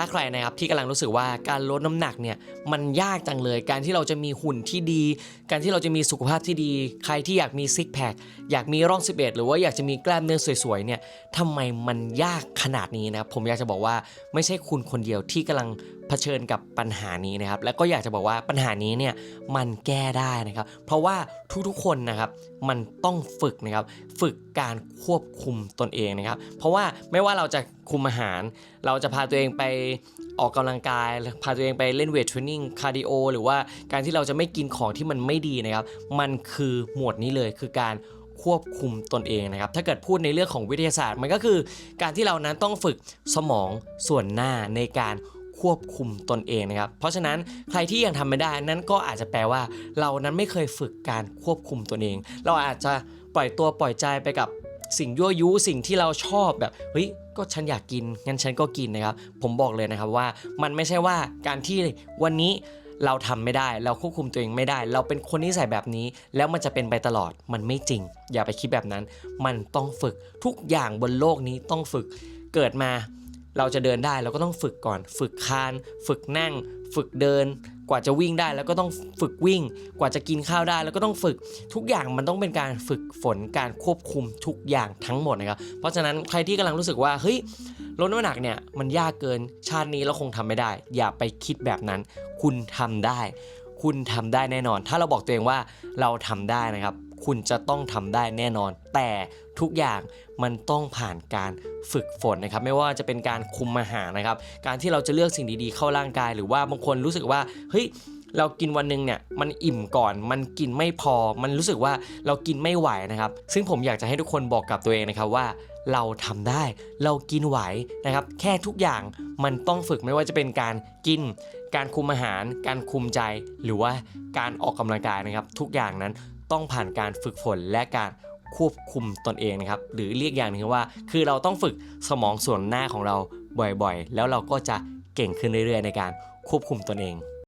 ถ้าใครนะครับที่กำลังรู้สึกว่าการลดน้ำหนักเนี่ยมันยากจังเลย การที่เราจะมีหุ่นที่ดี การที่เราจะมีสุขภาพที่ดี ใครที่อยากมีซิกแพคอยากมีร่อง11 หรือว่าอยากจะมีกล้ามเนื้อสวยๆเนี่ยทำไมมันยากขนาดนี้นะครับผมอยากจะบอกว่าไม่ใช่คุณคนเดียวที่กำลังเผชิญกับปัญหานี้นะครับแล้วก็อยากจะบอกว่าปัญหานี้เนี่ยมันแก้ได้นะครับ เพราะว่าทุกๆคนนะครับมันต้องฝึกนะครับฝึกการควบคุมตนเองนะครับ เพราะว่าไม่ว่าเราจะคุมอาหาร เราจะพาตัวเองไปออกกำลังกาย พาตัวเองไปเล่นเวทเทรนนิ่งคาร์ดิโอหรือว่าการที่เราจะไม่กินของที่มันไม่ดีนะครับ มันคือหมวดนี้เลยคือการควบคุมตนเองนะครับ ถ้าเกิดพูดในเรื่องของวิทยาศาสตร์มันก็คือ การที่เรานั้นต้องฝึกสมองส่วนหน้าในการ ควบคุมตนเองนะครับ เพราะฉะนั้นใครที่ยังทำไม่ได้นั่นก็อาจจะแปลว่า เรานั้นไม่เคยฝึกการควบคุมตนเอง เราอาจจะปล่อยตัวปล่อยใจไปกับสิ่งยั่วยุสิ่งที่เราชอบแบบเฮ้ยก็ฉันอยากกินงั้นฉันก็กินนะครับ ผมบอกเลยนะครับว่ามันไม่ใช่ว่าการที่วันนี้เราทำไม่ได้ เราควบคุมตัวเองไม่ได้ เราเป็นคนนิสัยแบบนี้ แล้วมันจะเป็นไปตลอดมันไม่จริง อย่าไปคิดแบบนั้น มันต้องฝึกทุกอย่างบนโลกนี้ต้องฝึกเกิดมา เราจะเดินได้เราก็ต้องฝึกก่อน ฝึกคาน ฝึกนั่ง ฝึกเดิน กว่าจะวิ่งได้แล้วก็ต้องฝึกวิ่ง กว่าจะกินข้าวได้แล้วก็ต้องฝึกทุกอย่างมันต้องเป็นการฝึกฝนการควบคุมทุกอย่างทั้งหมดนะครับเพราะฉะนั้นใครที่กำลังรู้สึกว่าเฮ้ยลดน้ำหนักเนี่ยมันยากเกินชาตินี้เราคงทำไม่ได้ อย่าไปคิดแบบนั้น คุณทำได้ คุณทำได้แน่นอน ถ้าเราบอกตัวเองว่าเราทำได้นะครับ คุณจะต้องทำได้แน่นอน แต่ทุกอย่างมันต้องผ่านการฝึกฝนนะครับ ไม่ว่าจะเป็นการคุมอาหารนะครับ การที่เราจะเลือกสิ่งดีๆ เข้าร่างกาย หรือว่าบางคนรู้สึกว่าเฮ้ยเรากินวันหนึ่งเนี่ยมันอิ่มก่อน มันกินไม่พอ มันรู้สึกว่าเรากินไม่ไหวนะครับ ซึ่งผมอยากจะให้ทุกคนบอกกับตัวเองนะครับว่าเราทำได้เรากินไหวนะครับ แค่ทุกอย่างมันต้องฝึกไม่ว่าจะเป็นการกิน การคุมอาหาร การคุมใจ หรือว่าการออกกำลังกายนะครับ ทุกอย่างนั้น ต้องผ่านการฝึกฝนและการควบคุมตนเองนะครับ หรือเรียกอย่างหนึงว่า คือเราต้องฝึกสมองส่วนหน้าของเราบ่อยๆ แล้วเราก็จะเก่งขึ้นเรื่อยๆ ในการควบคุมตนเอง